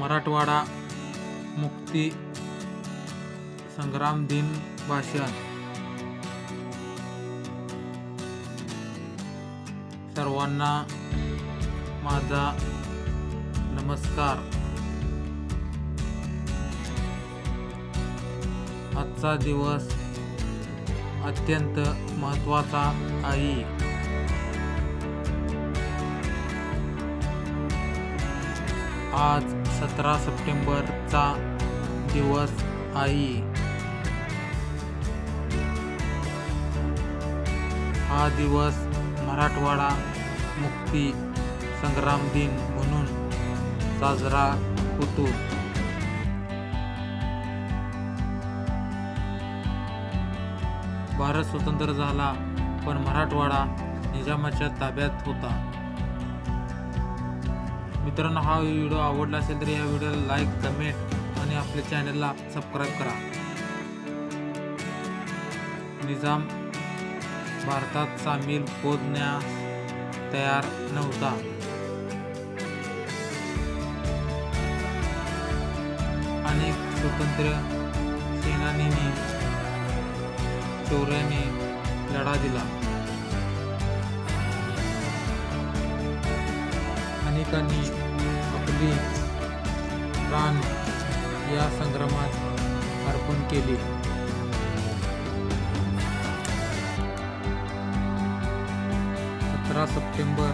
मराठवाडा मुक्ती संग्राम दिन भाषण. सर्वांना माझा नमस्कार. आजचा दिवस अत्यंत महत्त्वाचा आहे. आज सतरा सप्टेंबरचा दिवस आहे. हा दिवस मराठवाडा मुक्ती संग्राम दिन म्हणून साजरा होतो. भारत स्वतंत्र झाला पण मराठवाडा निजामाच्या ताब्यात होता. मित्रांनो हा व्हिडिओ आवडला असेल तर या व्हिडिओला लाईक कमेंट आणि आपल्या चॅनलला सबस्क्राईब करा. निजाम भारतात सामील होण्यास तयार नव्हता. अनेक स्वतंत्र सेनानींनी शौर्याने लढा दिला. अनेकांनी आपली प्राण या संग्रामात अर्पण केले. सतरा सप्टेंबर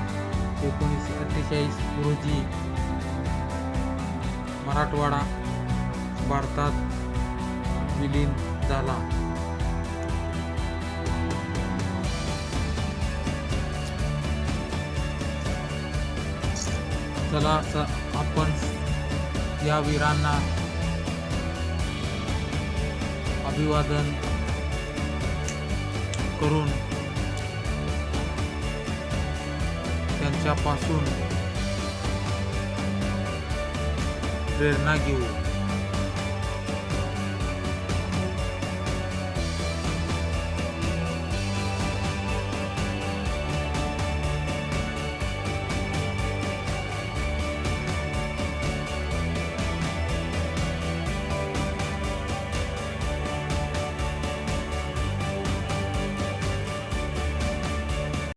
एकोणीसशे अठ्ठेचाळीस रोजी मराठवाडा भारतात विलीन झाला. चला आपण या वीरांना अभिवादन करून त्यांच्यापासून प्रेरणा घेऊ.